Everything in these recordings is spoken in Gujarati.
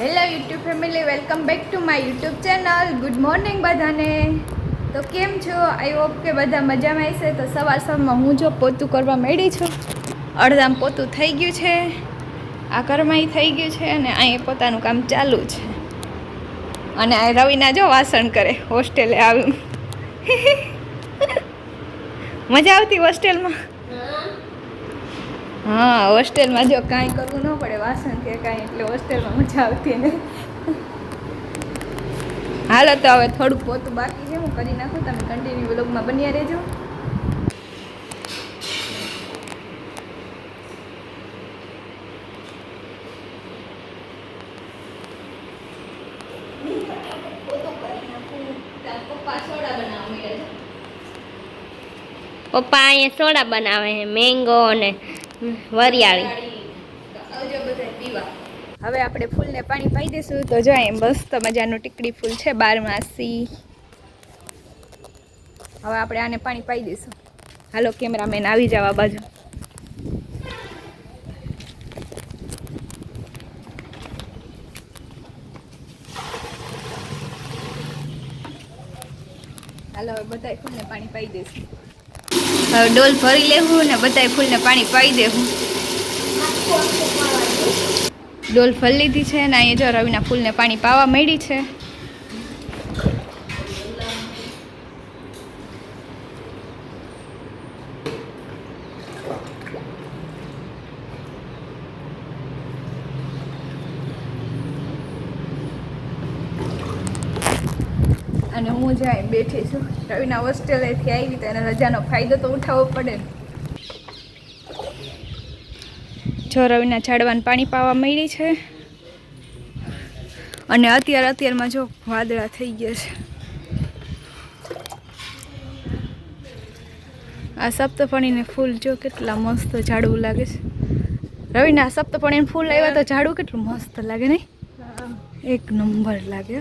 Hello YouTube family welcome back to my YouTube channel good morning બધાને. તો કેમ છો? આઈ હોપ કે બધા મજામાં હશે. તો સવાર સવારમાં હું જો પોતું કરવા માંડી છું. અડધામ પોતું થઈ ગયું છે. આ કરમાય થઈ ગયું છે અને અહીં પોતાનું કામ ચાલુ છે. અને આ રવિના જો વાસણ કરે હોસ્ટેલે આવ્યું મજા આવતી હોસ્ટેલમાં. હા, હોસ્ટેલમાં જો કાંઈ કરવું ન પડે, વાસણ કે કાંઈ, એટલે હોસ્ટેલમાં મજા આવતી ને હાલો તો હવે થોડુંક પોતું બાકી છે, હું કરી નાખું, તમે કન્ટિન્યુ બ્લોગમાં બન્યા રહેજો. પપ્પા અહીંયા સોડા બનાવે છે મેંગો અને વરિયાળી. હવે આપણે ફૂલને પાણી પાઈ દઈશું તો જો એમ મસ્ત મજાનું ટીકડી ફૂલ છે, બારમાસી. હવે આપણે આને પાણી પાઈ દઈશું હાલો, કેમેરામેન આવી જવા બાજુ. હાલો, હવે બધાય ફૂલને પાણી પાઈ દઈશું ડોલ ભરી લેવું ને બધાય ફૂલને પાણી પાઈ દેવું. ડોલ ફરી લીધી છે ને અહીંયા જો રવિના ફૂલને પાણી પાવા માંડી છે. અને હું જાય બેઠી છું રવિના હોસ્ટેલેથી આવી તો એને રજાનો ફાયદો તો ઉઠાવવો પડે. ને જો રવિના ઝાડવાને પાણી પાવા મળી છે અને અત્યારે અત્યારમાં જો વાદળા થઈ ગયા છે. આ સપ્તપણીને ફૂલ જો કેટલા મસ્ત ઝાડવું લાગે છે. રવિના સપ્તપણીને ફૂલ આવ્યા તો ઝાડવું કેટલું મસ્ત લાગે નહીં? એક નંબર લાગે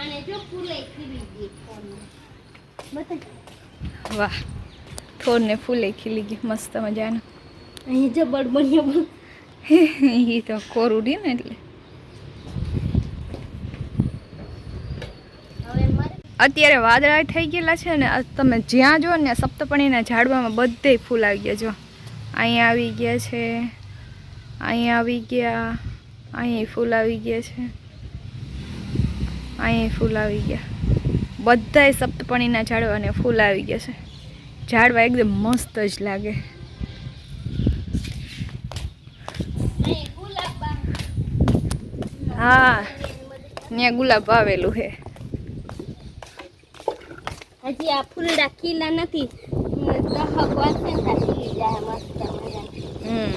અને જો ફૂલે ખીલી ગઈ બતાય વાહ થોડને ફૂલે ખીલી ગઈ મસ્ત મજાનું. અહીં જો બન્યો એ તો કોરું રહ્યું ને એટલે. અત્યારે વાદળા થઈ ગયેલા છે ને તમે જ્યાં જો ને સપ્તપણીના ઝાડવામાં બધે ફૂલ આવી ગયા જો. અહીંયા આવી ગયા છે અહીંયા આવી ગયા અહીંયા ફૂલ આવી ગયા છે. અહીંયા ફૂલ આવી ગયા. બધાય સપ્તપણીના ઝાડવાને ફૂલ આવી ગયા છે. ઝાડવા એકદમ મસ્ત જ લાગે. હા ત્યાં ગુલાબ આવેલું છે. હજી આ ફૂલડા ખીલા નથી. હમ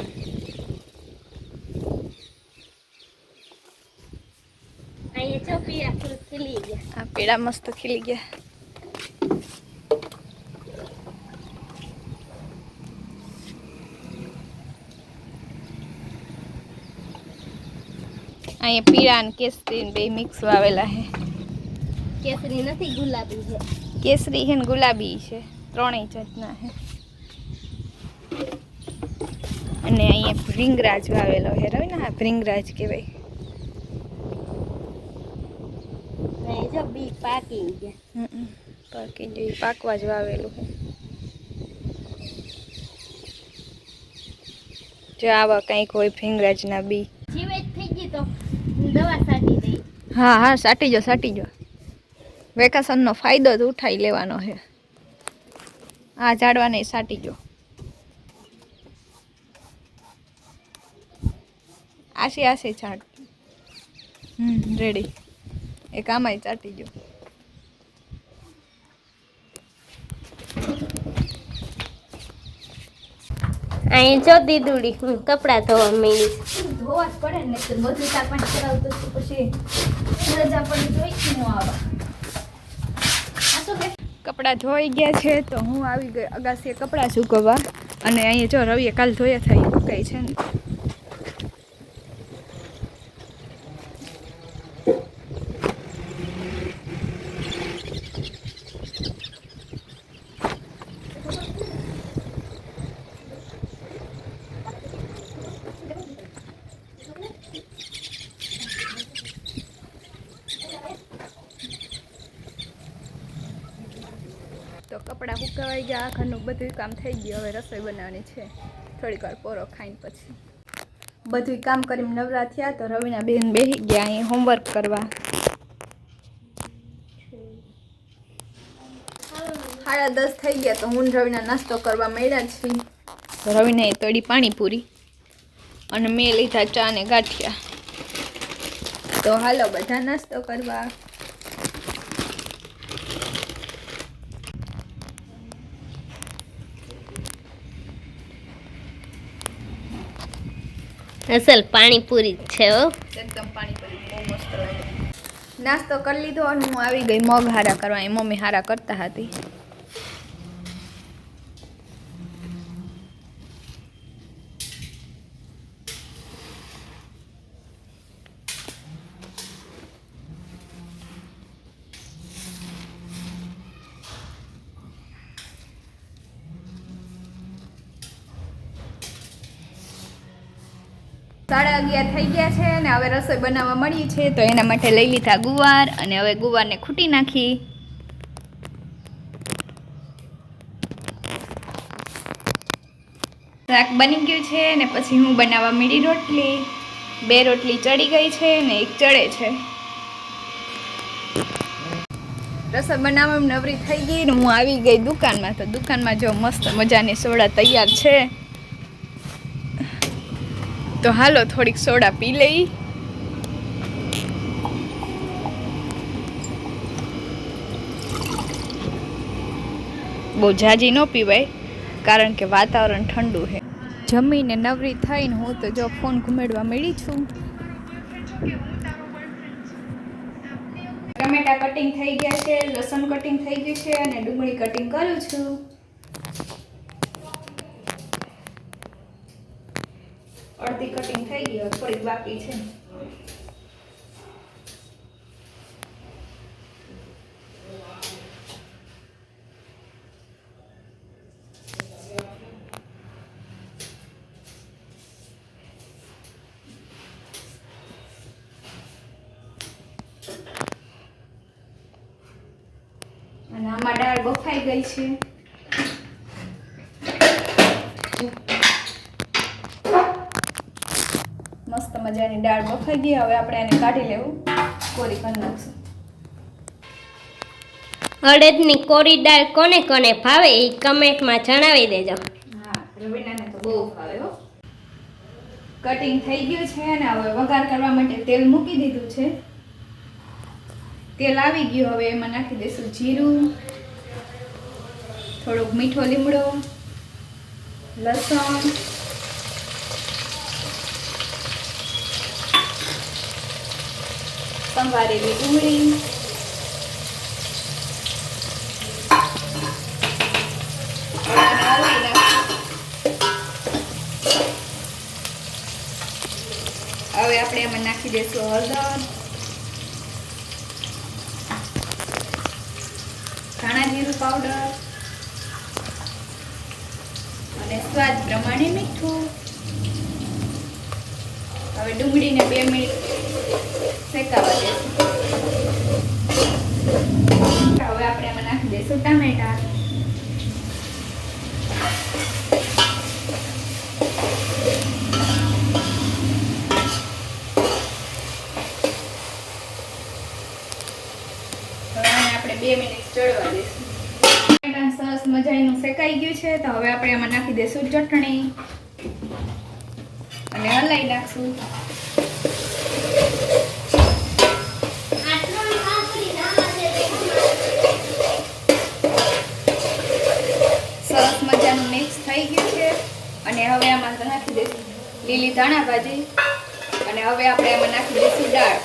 અહીંયા જો પીળા ફૂલ ખીલી ગયા આ પેડા મસ્ત ખીલી ગયા. અહીંયા પીળા અને કેસરી ને બે મિક્સ વાવેલા છે. કેસરી નથી ગુલાબી છે. કેસરી છે ને ગુલાબી છે. ત્રણેય જાતના છે. અને અહીંયા ભ્રિંગરાજ વાવેલો છે. રવિ ને હા ભ્રિંગરાજ કહેવાય. જો બી પાકી ગયા પાકી જોઈ પાકવા જ વાવેલું જો આવા કંઈક હોય ફિંગરાજના બી. જીવે થઈ ગઈ તો દવા છાંટી દઈ. હા હા સાટી જો સાટી જો. વેકેશનનો ફાયદો જ ઉઠાઈ લેવાનો છે. આ ઝાડવાને સાટી જો. આશે આશે ઝાડ. હમ રેડી એક આમાંય ચાટી ગયો. અહીં જો દીદુડી હું કપડાં ધોવા માંડી ધોવા જ પડે ને તો બધું ચાર કરાવતો તો પછી રજા પણ જોઈ જ ન આવા. આ શું કે કપડાં ધોઈ ગયા છે તો હું આવી ગઈ અગાસીએ કપડાં સૂકવવા. અને અહીંયા જો રવિએ કાલ ધોયા થઈ કઈ છે ને કપડાં સુકાવાઈ ગયા, ઘરનું બધું કામ થઈ ગયું. હવે રસોઈ બનાવવાની છે. થોડીક વાર પોરો ખાઈને પછી. બધું કામ કરીને નવરા થયા તો રવિના બેન બેસી ગયા અહીં હોમવર્ક કરવા. સાડા દસ થઈ ગયા તો હું રવિના નાસ્તો કરવા માંડ્યા છીએ. રવિને તળી પાણીપુરી અને મેં લીધા ચા ને ગાંઠિયા. તો હાલો, બધા નાસ્તો કરવા. અસલ પાણીપુરી છે, હો. એકદમ પાણીપુરી બહુ મસ્ત નાસ્તો કરી લીધો અને હું આવી ગઈ મગ હારા કરવા. એ મમ્મી હારા કરતા હતી. સાડા અગિયાર થઈ ગયા છે અને હવે રસોઈ બનાવવા મળી છે તો એના માટે લઈ લીધા ગુવાર અને હવે ગુવારને ખૂટી નાખી. શાક બની ગયું છે અને પછી હું બનાવવા મીડી રોટલી. બે રોટલી ચડી ગઈ છે ને એક ચડે છે. રસોઈ બનાવવામાં નવરી થઈ ગઈ ને હું આવી ગઈ દુકાનમાં. તો દુકાનમાં જો મસ્ત મજાની સોડા તૈયાર છે. તો હાલો, થોડીક સોડા પી લઈ. બહુ જાજી ન પીવાય, કારણ કે વાતાવરણ ઠંડુ છે. જમીને નવરી થઈને હું તો જો ફોન ઘુમેડવા મળી છું. ટમેટા કટિંગ થઈ ગયા છે, લસણ કટિંગ થઈ ગયું છે અને ડુંગળી કટિંગ કરું છું. અડધી કટિંગ થઈ ગઈ થોડીક બાકી છે. અને આમાં દાળ બફાઈ ગઈ છે મસ્ત મજાની દાળ બફાઈ ગઈ. હવે આપણે એને કાઢી લેવું. કોરી કરી નાખશું. અડદની કોરી દાળ કોને કોને ભાવે એ કમેન્ટમાં જણાવી દેજો. હા રવિનાને તો બહુ ભાવે હો. કટિંગ થઈ ગયું છે અને હવે વઘાર કરવા માટે તેલ મૂકી દીધું છે. તેલ આવી ગયું. હવે એમાં નાખી દઈશું જીરું થોડોક મીઠો લીમડો લસણ સંવારેલી ડુંગળી હવે આપણે એમાં નાખી દઈશું હળદર. ધાણા જીરું પાવડર. અને સ્વાદ પ્રમાણે મીઠું. હવે ડુંગળીને બે મિનિટ શેકાવા દઈશું હવે આપણે એમાં નાખી દઈશું ટામેટા. બે મિનિટ ચડવા દઈશું. ટામેટાં સરસ મજાનું શેકાઈ ગયું છે, તો હવે આપણે એમાં નાખી દઈશું ચટણી. અને હલાઈ નાખશું સરસ મજાનું મિક્સ થઈ ગયું છે અને હવે આમાં તો નાખી દઈશું લીલી ધાણા ભાજી અને હવે આપણે એમાં નાખી દઈશું દાળ.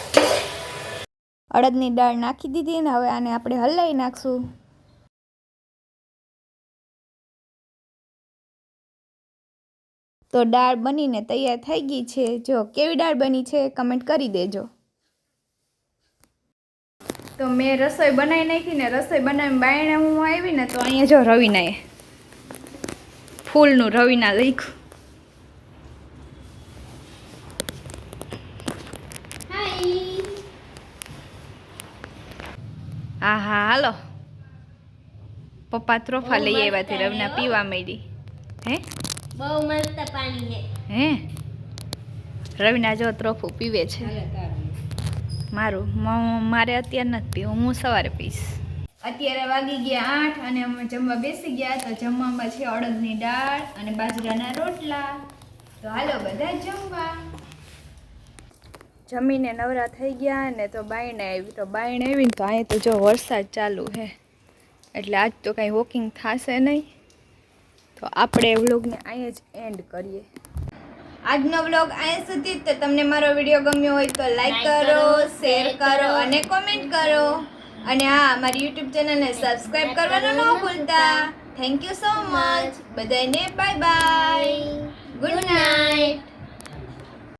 અડદની દાળ નાખી દીધી ને હવે આને આપણે હલાવી નાખશું. તો દાળ બનીને તૈયાર થઈ ગઈ છે. જો કેવી દાળ બની છે કમેન્ટ કરી દેજો. તો મેં રસોઈ બનાવી નાખી ને રસોઈ બનાવીને બાયણે હું આવી ને તો અહીંયા જો રવિનાએ ફૂલનું રવિના લખ્યું. હા હા હાલો. પપ્પા ત્રોફા લઈ આવ્યા હતી રવના પીવા માંડી. હે? બહુ મસ્ત પાણી હે? રવિના જો ત્રોફું પીવે છે. મારું મારે અત્યારે નથી પીવું હું સવારે પીશ અત્યારે વાગી ગયા આઠ અને અમે જમવા બેસી ગયા તો જમવામાં છે અડદની દાળ અને બાજરાના રોટલા. તો હાલો બધા જમવા. જમીને નવરા થઈ ગયા ને તો બાયણે આવી તો બાયણે આવીને તો અહીંયા તો જો વરસાદ ચાલુ છે એટલે આજ તો કાંઈ વોકિંગ થશે નહીં. તો આપણે વ્લોગને અહીંયા જ એન્ડ કરીએ. આજનો વ્લોગ અહીંયા સુધી તો તમને મારો વીડિયો ગમ્યો હોય તો લાઈક કરો શેર કરો. અને કોમેન્ટ કરો. અને હા મારી યુટ્યુબ ચેનલને સબસ્ક્રાઈબ કરવાનું ન ભૂલતા. થેન્ક યુ સો મચ બધાને બાય બાય